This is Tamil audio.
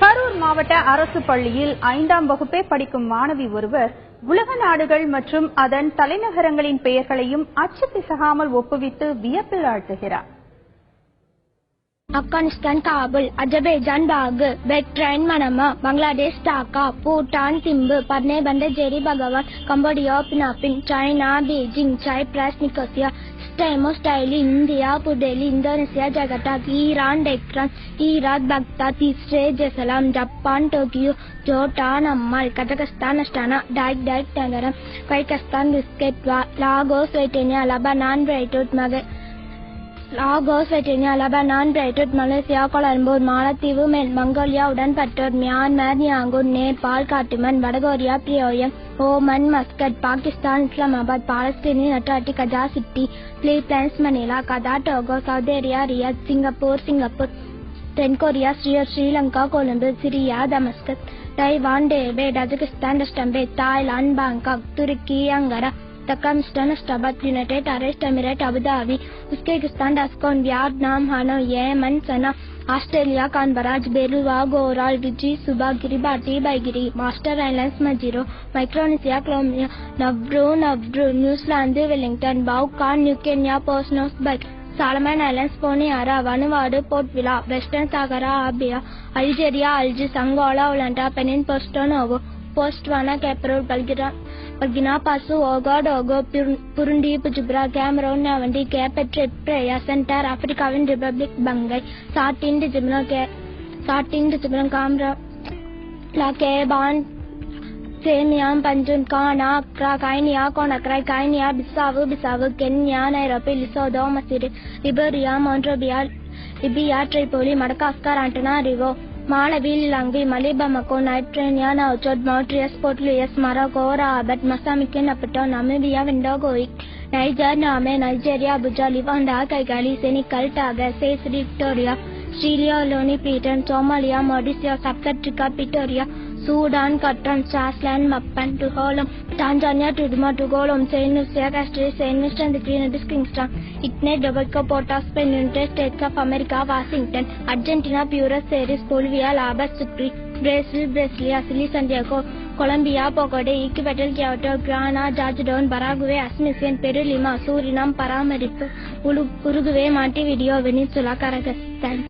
கரூர் மாவட்ட அரசு பள்ளியில் ஐந்தாம் வகுப்பே படிக்கும் மாணவி ஒருவர் உலக நாடுகள் மற்றும் அதன் தலைநகரங்களின் பெயர்களையும் அச்சு பிசகாமல் ஒப்புவித்து வியப்பில் ஆழ்த்துகிறார். ஆப்கானிஸ்தான் காபுல் அஜபேஜான் பாகு பெக்ரைன் மனமா Bangladesh Dhaka Bhutan Thimphu Brunei Bandar Seri Begawan Cambodia Phnom Penh China Beijing Cyprus Nicosia ஸ்டெமோ ஸ்டைலி India New Delhi Indonesia Jakarta Iran Tehran Iraq Baghdad Israel Jerusalem Japan Tokyo Jordan Amman Kazakhstan Astana டைக் டைக் நகரம் Kyrgyzstan Bishkek Laos வெயிட்டேனியா Lebanon Beirut மக Lagos Virginia Lebanon Beirut Malaysia Kuala Lumpur மாலத்தீவு மேல் மங்கோலியா உடன்பட்டோர் மியான்மர் நியாங்கூர் நேபாள் காட்டுமன் வடகொரியா பிரியோயம் Oman Muscat Pakistan Islamabad Palestine நட்டாட்டி Gaza City Philippines Manila Qatar Togo Saudi Arabia Riyadh Singapore Singapore தென்கொரியா Sri Sri Lanka Colombo Syria Damascus Taiwan Taipei Tajikistan Dushanbe Thailand Bangkok துருக்கி Ankara தக்காமிஸ்தான் அஸ்டாபாத் United அரேஸ்ட் Emirates Abu Dhabi Uzbekistan Tashkent Vietnam Hanoi Yemen Sanaa Australia Canberra బెరువా గోరాల్ రుచి సుబా గిరిబాటి బైగిరి master islands మజిరో Micronesia క్లోమియా Nauru Nauru New Zealand Wellington బౌకాన్ న్యూకెన్యా పోస్నోస్ బర్గ్ Solomon Islands Honiara Vanuatu Port Vila Western సాగరా Apia Algeria Algiers Angola Luanda Benin Porto Novo Botswana Gaborone பல்கிரா Burkina Faso Ouagadougou Burundi Bujumbura Cameroon Yaounde Cape Verde Praia Central ஆப்பிரிக்காவின் ரிபப்ளிக் பங்கை சாட்டிண்டு ஜிப்னோ கே சாட்டிண்டு ஜிப்னோ காம்ரா லகே பான் சேமியாம் Banjul Ghana Accra Guinea Conakry Guinea Bissau Bissau Kenya Nairobi Lesotho Maseru Liberia Monrovia Libya Tripoli Madagascar Antananarivo Madagascar, Antananarivo, Malawi Lilongwe Mali Bamako Mauritania Nouakchott Mauritius Port Louis Morocco Rabat Mozambique Maputo Namibia Windhoek Niger Niamey Nigeria Abuja Rwanda Kigali Senegal Dakar chase Victoria Sierra Leone Freetown Somalia Mogadishu South Africa Pretoria Sudan Khartoum Swaziland Mbabane டுகோலம் Tanzania Dodoma டுகோலம் செயினுசியா காஸ்ட்ரி செயின்விஸ்டன் the Grenadines Kingstown. இட்னே Tobago Port of Spain United States of America Washington. Argentina Buenos Aires Bolivia La Paz Sucre Brazil Brasilia Chile Santiago Colombia Bogota Ecuador Quito Guyana Georgetown Paraguay Asuncion Peru Lima Suriname Paramaribo Uruguay மாட்டி வீடியோ வெனிசுலா கரகஸ்தான்.